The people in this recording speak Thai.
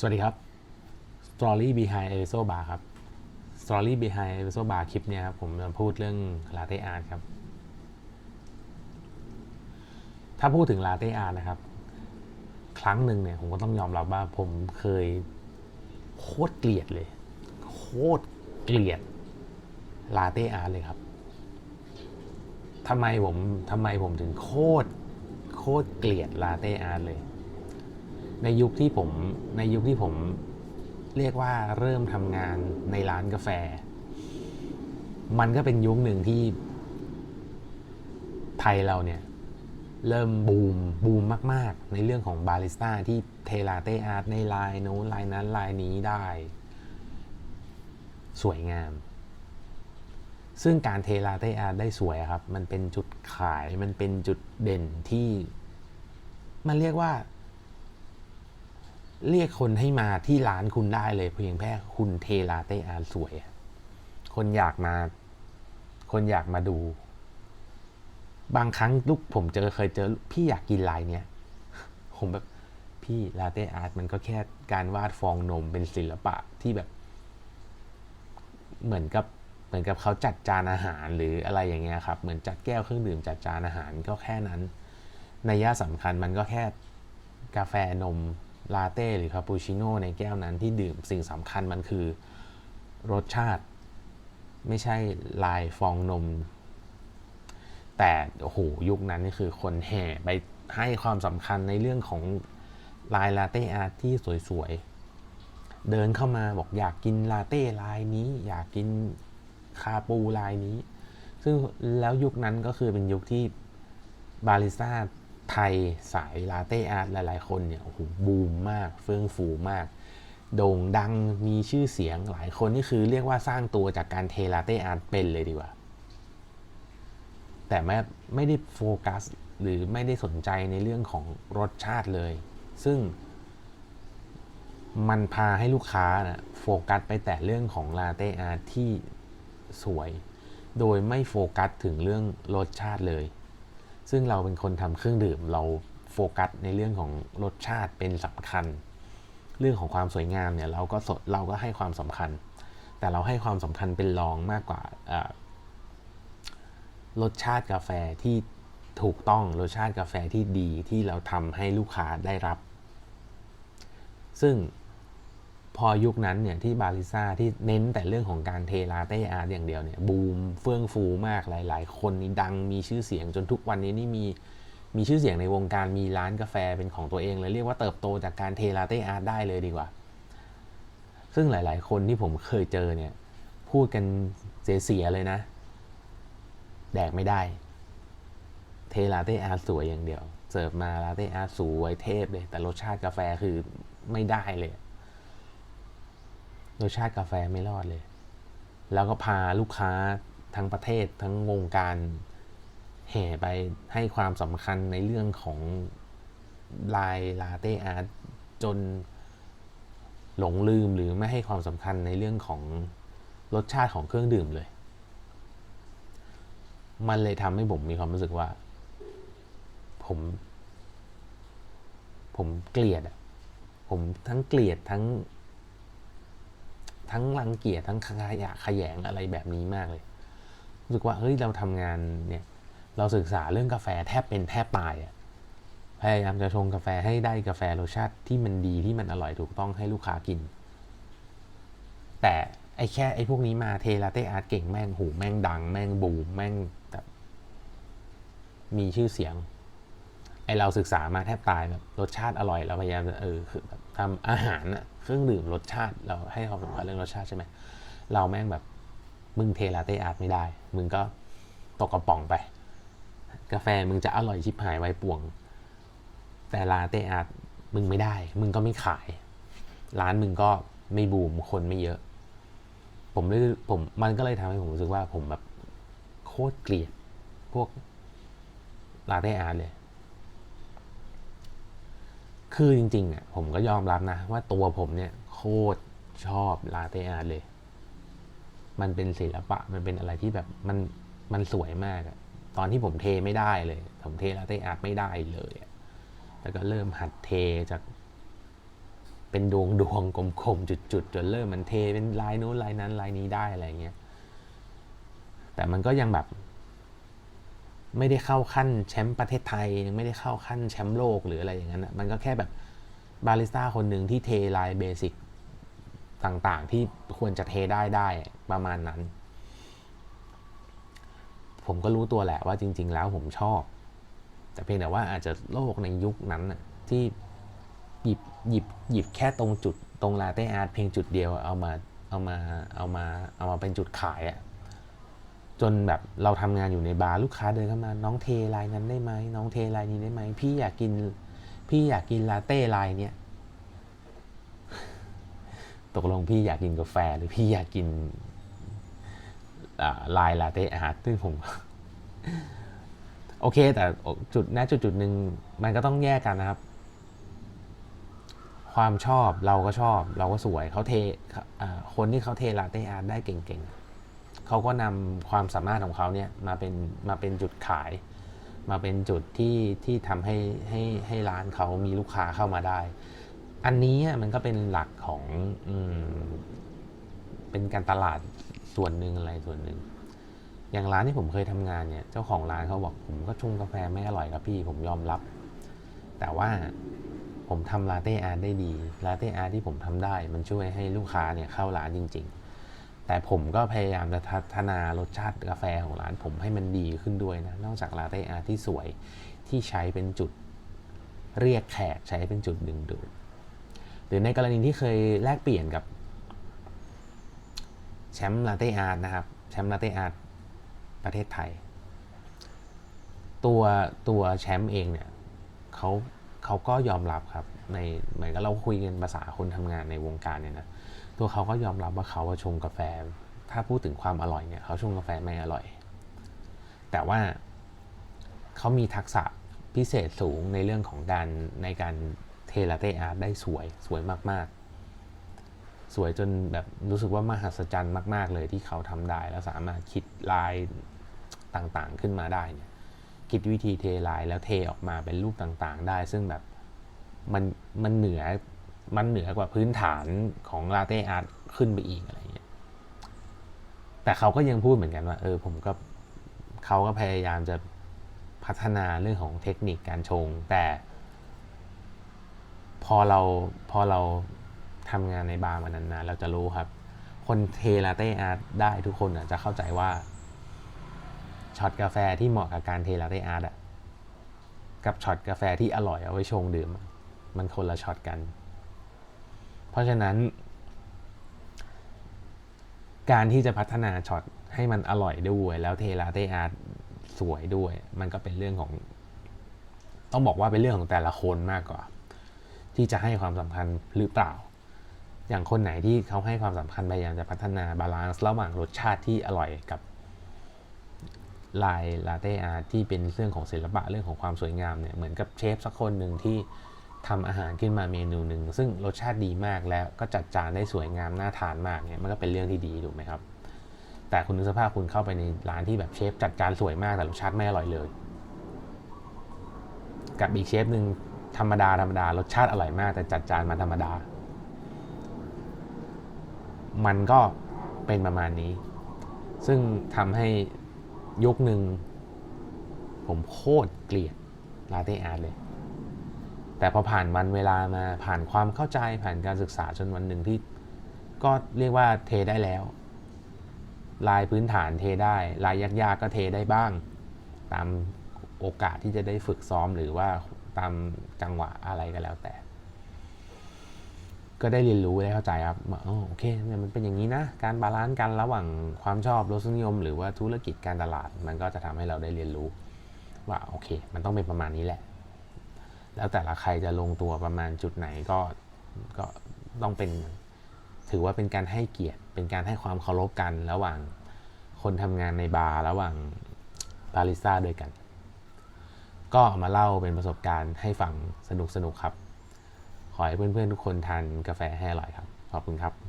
สวัสดีครับ Story Behind e p i s o Bar ครับ Story Behind e p i s o Bar คลิปเนี้ยครับผมจะพูดเรื่อง Latte Art ครับ ถ้าพูดถึง Latte Art นะครับ ครั้งหนึ่งเนี่ยผมก็ต้องยอมรับว่าผมเคยโคตรเกลียดเลย โคตรเกลียด Latte Art เลยครับทำไมผมทำไมผมถึงโคตรโคตรเกลียด Latte Art เลย ในยุคที่ผมในยุคที่ผมเรียกว่าเริ่มทำงานในร้านกาแฟ มันก็เป็นยุคหนึ่งที่ ไทยเราเนี่ย เริ่มบูมบูมมาก ๆ ในเรื่องของบาริสต้าที่เทลาเตอาร์ตในลายโน้นลายนั้นลายนี้ได้ สวยงาม ซึ่งการเทลาเตอาร์ตได้สวยครับ มันเป็นจุดขายมันเป็นจุดเด่นที่ มันเรียกว่า เรียกคนให้มาที่ร้านคุณได้เลย เพียงแค่คุณเทลาเตอาร์สวย คนอยากมา คนอยากมาดู บางครั้งลูกผมเจอเคยเจอ พี่อยากกินลายเนี้ยผมแบบพี่ลาเต้อาร์ตมันก็แค่การวาดฟองนมเป็นศิลปะที่แบบ เหมือนกับเหมือนกับเขาจัดจานอาหารหรืออะไรอย่างเงี้ยครับ เหมือนจัดแก้วเครื่องดื่มจัดจานอาหารก็แค่นั้นในยะสำคัญมันก็แค่กาแฟนม ลาเต้หรือคาปูชิโน่ในแก้วนั้นที่ดื่มสิ่งสำคัญมันคือรสชาติ ไม่ใช่ลายฟองนม แต่โอ้โหยุคนั้นนี่คือคนแห่ไปให้ความสำคัญในเรื่องของลายลาเต้อาร์ตที่สวยๆ เดินเข้ามาบอกอยากกินลาเต้ลายนี้ อยากกินคาปูลายนี้ ซึ่งแล้วยุคนั้นก็คือเป็นยุคที่บาริสต้า ไทยสายลาเต้อาร์ตหลาย ๆ คนเนี่ยโอ้โหบูมมากเฟื่องฟูมาก โด่งดังมีชื่อเสียงหลายคนนี่คือเรียกว่าสร้างตัวจากการเทลาเต้อาร์ตเป็นเลยดีกว่า แต่ไม่ไม่ได้โฟกัสหรือไม่ได้สนใจในเรื่องของรสชาติเลย ซึ่งมันพาให้ลูกค้านะโฟกัสไปแต่เรื่องของลาเต้อาร์ตที่สวย โดยไม่โฟกัสถึงเรื่องรสชาติเลย ซึ่งเราเป็นคนทำเครื่องดื่ม เราโฟกัสในเรื่องของรสชาติเป็นสำคัญ เรื่องของความสวยงามเนี่ยเราก็สดเราก็ให้ความสำคัญ แต่เราให้ความสำคัญเป็นรองมากกว่ารสชาติกาแฟที่ถูกต้องรสชาติกาแฟที่ดีที่เราทำให้ลูกค้าได้รับ ซึ่ง พอยุคนั้นเนี่ยที่บาริซ่าที่เน้นแต่เรื่องของการเทลาเต้อาร์ตอย่างเดียวเนี่ยบูมเฟื่องฟูมากหลาย ๆ คนนี่ดังมีชื่อเสียงจนทุกวันนี้นี่มีมีชื่อเสียงในวงการมีร้านกาแฟเป็นของตัวเองเลยเรียกว่าเติบโตจากการเทลาเต้อาร์ตได้เลยดีกว่า ซึ่งหลาย ๆ คนที่ผมเคยเจอเนี่ยพูดกันเสีย ๆ เลยนะ แดกไม่ได้ เทลาเต้อาร์ตสวยอย่างเดียว เสิร์ฟมาลาเต้อาร์ตสวยเทพเลย แต่รสชาติกาแฟคือไม่ได้เลย รสชาติกาแฟไม่รอดเลย แล้วก็พาลูกค้าทั้งประเทศทั้งวงการแห่ไปให้ความสำคัญในเรื่องของลายลาเต้อาร์ตจนหลงลืมหรือไม่ให้ความสำคัญในเรื่องของรสชาติของเครื่องดื่มเลย มันเลยทำให้ผมมีความรู้สึกว่า ผม ผมเกลียดอะผมทั้งเกลียดทั้ง ทั้งรังเกียจทั้งขยะขยงอะไรแบบนี้มากเลย รู้สึกว่าเฮ้ยเราทำงานเนี่ยเราศึกษาเรื่องกาแฟแทบเป็นแทบตายอะพยายามจะชงกาแฟให้ได้กาแฟรสชาติที่มันดีที่มันอร่อยถูกต้องให้ลูกค้ากิน แต่ไอ้แค่ไอ้พวกนี้มาเทลาเต้อาร์ตเก่งแม่งหูแม่งดัง แม่งบูมแม่งแบบมีชื่อเสียงไอเราศึกษามาแทบตายแบบรสชาติอร่อยเราพยายามจะเออคือแบบ ทำอาหารอะเครื่องดื่มรสชาติเราให้ความสำคัญเรื่องรสชาติใช่ไหมเราแม่งแบบมึงเทลาเต้อาร์ตไม่ได้ มึงก็ตกกระป๋องไป กาแฟมึงจะอร่อยชิบหายไว้ป่วง แต่ลาเต้อาร์ตมึงไม่ได้ มึงก็ไม่ขาย ร้านมึงก็ไม่บูมคนไม่เยอะ ผมเลยผมมันก็เลยทำให้ผมรู้สึกว่าผมแบบโคตรเกลียดพวกลาเต้อาร์ตเลย คือจริงๆอะผมก็ยอมรับนะ ว่าตัวผมเนี่ยโคตรชอบลาเต้อาร์ตเลย มันเป็นศิลปะมันเป็นอะไรที่แบบมันมันสวยมากอะตอนที่ผมเทไม่ได้เลย ผมเทลาเต้อาร์ตไม่ได้เลยอะแล้วก็เริ่มหัดเทจาก เป็นดวงดวงกลมๆจุดๆจนเริ่มมันเทเป็นลายนู้นลายนั้นลายนี้ได้อะไรเงี้ยแต่มันก็ยังแบบ ไม่ได้เข้าขั้นแชมป์ประเทศไทยยังไม่ได้เข้าขั้นแชมป์โลกหรืออะไรอย่างนั้นนะมันก็แค่แบบบาริสต้าคนหนึ่งที่เทลายเบสิกต่างๆ ที่ควรจะเทได้ได้ประมาณนั้น ผมก็รู้ตัวแหละว่าจริง ๆ แล้วผมชอบ แต่เพียงแต่ว่าอาจจะโลกในยุคนั้นนะที่หยิบหยิบหยิบแค่ตรงจุดตรงลาเต้อาร์ตเพียงจุดเดียวเอามาเอามาเอามาเอามาเป็นจุดขายอะ จนแบบเราทำงานอยู่ในบาร์ลูกค้าเดินเข้ามา น้องเทลายนั้นได้ไหมน้องเทลายนี้ได้ไหมพี่อยากกิน พี่อยากกินลาเต้ลายเนี้ยตกลงพี่อยากกินกาแฟหรือพี่อยากกินลายลาเต้อาร์ตซึ่งผมโอเค แต่จุดณจุดจุดหนึ่งมันก็ต้องแยกกันนะครับ ความชอบเราก็ชอบ เราก็สวยเขาเทคนที่เขาเทลาเต้อาร์ตได้เก่งๆ เขาก็นำความสามารถของเขาเนี่ยมาเป็นมาเป็นจุดขาย มาเป็นจุดที่ที่ทำให้ให้ให้ร้านเขามีลูกค้าเข้ามาได้ อันนี้มันก็เป็นหลักของอเป็นการตลาดส่วนหนึ่งอะไรส่วนหนึ่งอย่างร้านที่ผมเคยทำงานเนี่ยเจ้าของร้านเขาบอกผมก็ชงกาแฟไม่อร่อยครับพี่ผมยอมรับ แต่ว่าผมทำลาเต้อาร์ตได้ดีลาเต้อาร์ตที่ผมทำได้ มันช่วยให้ลูกค้าเนี่ยเข้าร้านจริง ๆ แต่ผมก็พยายามจะพัฒนารสชาติกาแฟของร้านผมให้มันดีขึ้นด้วยนะ นอกจากลาเต้อาร์ที่สวยที่ใช้เป็นจุดเรียกแขกใช้เป็นจุดดึงดูดหรือในกรณีที่เคยแลกเปลี่ยนกับแชมป์ลาเต้อาร์ตนะครับแชมป์ลาเต้อาร์ตประเทศไทย ตัวตัวแชมป์เองเนี่ยเขาเขาก็ยอมรับครับในเหมือนกับเราคุยกันภาษาคนทำงานในวงการเนี่ยนะ ตัวเขาก็ยอมรับว่าเขาาชงกาแฟ ถ้าพูดถึงความอร่อยเนี่ยเขาชงกาแฟไม่อร่อย แต่ว่าเขามีทักษะพิเศษสูงในเรื่องของการในการเทลาเตอาร์ตได้สวยสวยมาก ๆ สวยจนแบบรู้สึกว่ามหัศจรรย์มาก ๆ เลยที่เขาทำได้ แล้วสามารถคิดลายต่างๆขึ้นมาได้เนี่ยคิดวิธีเทลายแล้วเทออกมาเป็นรูปต่างๆ ได้ ซึ่งแบบมันมันเหนือ มันเหนือกว่าพื้นฐานของลาเต้อาร์ตขึ้นไปอีกอะไรเงี้ยแต่เขาก็ยังพูดเหมือนกันว่า เออผมก็เขาก็พยายามจะพัฒนาเรื่องของเทคนิคการชง แต่ พอเราพอเราทำงานในบาร์มานานๆเราจะรู้ครับ คนเทลาเต้อาร์ตได้ทุกคนจะเข้าใจว่าช็อตกาแฟที่เหมาะกับการเทลาเต้อาร์ตอะกับช็อตกาแฟที่อร่อยเอาไว้ชงดื่ม มันคนละช็อตกัน เพราะฉะนั้น การที่จะพัฒนาช็อตให้มันอร่อยด้วย แล้วเทลาเตอาร์ตสวยด้วย มันก็เป็นเรื่องของ ต้องบอกว่าเป็นเรื่องของแต่ละคนมากกว่า ที่จะให้ความสำคัญหรือเปล่า อย่างคนไหนที่เขาให้ความสำคัญพยายามจะพัฒนาบาลานซ์ระหว่างรสชาติที่อร่อยกับลายลาเต้อาร์ที่เป็นเรื่องของศิลปะเรื่องของความสวยงามเนี่ยเหมือนกับเชฟสักคนหนึ่งที่ ทำอาหารขึ้นมาเมนูหนึ่งซึ่งรสชาติดีมากแล้วก็จัดจานได้สวยงามน่าทานมากเนี่ยมันก็เป็นเรื่องที่ดีถูกไหมครับ แต่คุณนึกสภาพคุณเข้าไปในร้านที่แบบเชฟจัดจานสวยมากแต่รสชาติไม่อร่อยเลย กับอีกเชฟหนึ่งธรรมดาธรรมดารสชาติอร่อยมาก แต่จัดจานมาธรรมดา มันก็เป็นประมาณนี้ ซึ่งทำให้ยุคหนึ่งผมโคตรเกลียดลาเต้อาร์ตเลย แต่พอผ่านวันเวลามาผ่านความเข้าใจผ่านการศึกษาจนวันหนึ่งที่ก็เรียกว่าเทได้แล้ว ลายพื้นฐานเทได้ ลายยากๆก็เทได้บ้าง ตามโอกาสที่จะได้ฝึกซ้อมหรือว่าตามจังหวะอะไรก็แล้วแต่ ก็ได้เรียนรู้ได้เข้าใจครับว่าโอเคมันเป็นอย่างนี้นะ การบาลานซ์กันระหว่างความชอบรสนิยม หรือว่าธุรกิจการตลาด มันก็จะทำให้เราได้เรียนรู้ ว่าโอเค มันต้องเป็นประมาณนี้แหละ แล้วแต่ละใครจะลงตัวประมาณจุดไหนก็ก็ต้องเป็น ถือว่าเป็นการให้เกียรติ เป็นการให้ความเคารพกันระหว่างคนทำงานในบาร์ระหว่างบาริสต้าด้วยกัน ก็มาเล่าเป็นประสบการณ์ให้ฟังสนุกๆครับ ขอให้เพื่อนๆทุกคนทานกาแฟให้อร่อยครับ ขอบคุณครับ